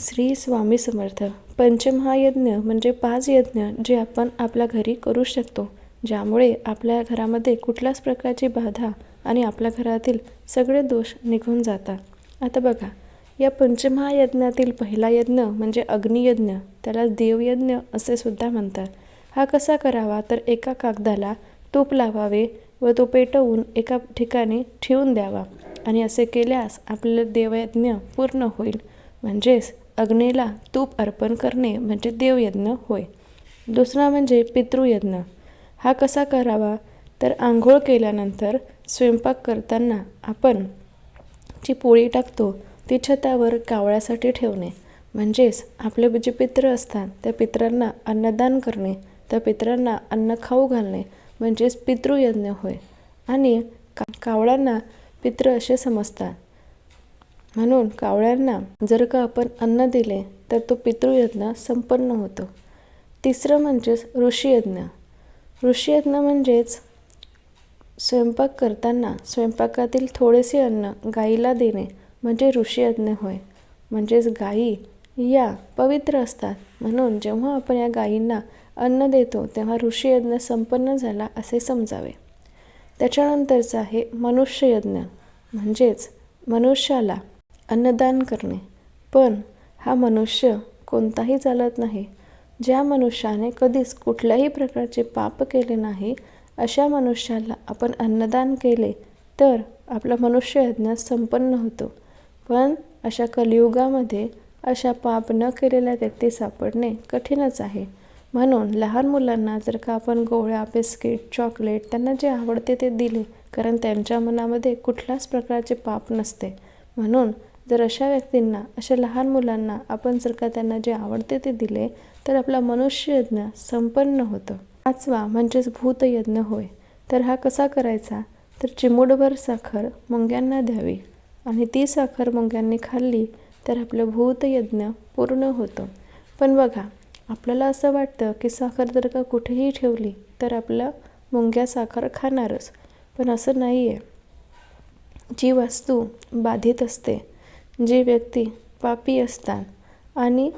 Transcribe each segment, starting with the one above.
श्री स्वामी समर्थ. पंचमहायज्ञ म्हणजे पाच यज्ञ जे आपण आपल्या घरी करू शकतो ज्यामुळे आपल्या घरामध्ये कुठल्याच प्रकारची बाधा आणि आपल्या घरातील सगळे दोष निघून जातात. आता बघा या पंचमहायज्ञातील पहिला यज्ञ म्हणजे अग्नियज्ञ त्याला देवयज्ञ असे सुद्धा म्हणतात. हा कसा करावा? तर एका कागदाला तूप लावावे व तो पेटवून एका ठिकाणी ठेवून द्यावा आणि असे केल्यास आपलं देवयज्ञ पूर्ण होईल. म्हणजेच अग्नीला तूप अर्पण करणे म्हणजे देवयज्ञ होय. दुसरा म्हणजे पितृयज्ञ. हा कसा करावा? तर आंघोळ केल्यानंतर स्वयंपाक करताना आपण जी पोळी टाकतो ती छतावर कावळ्यासाठी ठेवणे. म्हणजेच आपले जे पित्र असतात त्या पित्रांना अन्नदान करणे त्या पित्रांना अन्न खाऊ घालणे म्हणजेच पितृयज्ञ होय. आणि का कावळ्यांना पित्र असे समजतात. म्हणून कावळ्यांना जर का आपण अन्न दिले तर तो पितृयज्ञ संपन्न होतो. तिसरं म्हणजेच ऋषीयज्ञ. ऋषीयज्ञ म्हणजेच स्वयंपाक करताना स्वयंपाकातील थोडेसे अन्न गाईला देणे म्हणजे ऋषीयज्ञ होय. म्हणजेच गाई या पवित्र असतात. म्हणून जेव्हा आपण या गायींना अन्न देतो तेव्हा ऋषीयज्ञ संपन्न झाला असे समजावे. त्याच्यानंतरचं आहे मनुष्ययज्ञ. म्हणजेच मनुष्याला अन्नदान करणे. पण हा मनुष्य कोणताही चालत नाही. ज्या मनुष्याने कधीच कुठल्याही प्रकारचे पाप केले नाही अशा मनुष्याला आपण अन्नदान केले तर आपला मनुष्ययज्ञ संपन्न होतो. पण अशा कलियुगामध्ये अशा पाप न केलेल्या व्यक्ती सापडणे कठीणच आहे. म्हणून लहान मुलांना जर का आपण गोळ्या बिस्किट चॉकलेट त्यांना जे आवडते ते दिले कारण त्यांच्या मनामध्ये कुठल्याच प्रकारचे पाप नसते. म्हणून जर अशा व्यक्तींना अशा लहान मुलांना आपण जर का त्यांना जे आवडते ते दिले तर आपला मनुष्ययज्ञ संपन्न होतं. पाचवा म्हणजेच भूतयज्ञ होय. तर हा कसा करायचा? तर चिमूटभर साखर मुंग्यांना द्यावी. आणि ती साखर मुंग्यांनी खाल्ली तर आपलं भूतयज्ञ पूर्ण होतं. पण बघा आपल्याला असं वाटतं की साखर जर का कुठेही ठेवली तर आपलं मुंग्या साखर खाणारच. पण असं नाही आहे जी वस्तू बाधित असते जी व्यक्ती पापी असतात आणि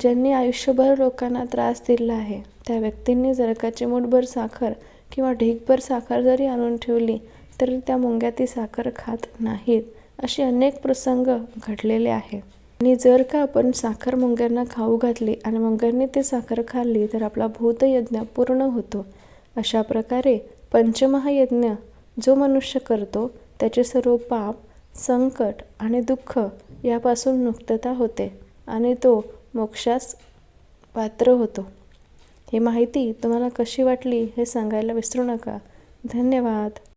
ज्यांनी आयुष्यभर लोकांना त्रास दिला आहे त्या व्यक्तींनी जर का चिमूटभर साखर किंवा ढीगभर साखर जरी आणून ठेवली तरी त्या मुंग्या ती साखर खात नाहीत असे अनेक प्रसंग घडलेले आहेत. आणि जर का आपण साखर मुंग्यांना खाऊ घातली आणि मुंग्यांनी ती साखर खाल्ली तर आपला भूतयज्ञ पूर्ण होतो. अशा प्रकारे पंचमहायज्ञ जो मनुष्य करतो त्याचे सर्व पाप संकट आणि दुःख यापासून मुक्तता होते आणि तो मोक्षास पात्र होतो. ही माहिती तुम्हाला कशी वाटली हे सांगायला विसरू नका. धन्यवाद.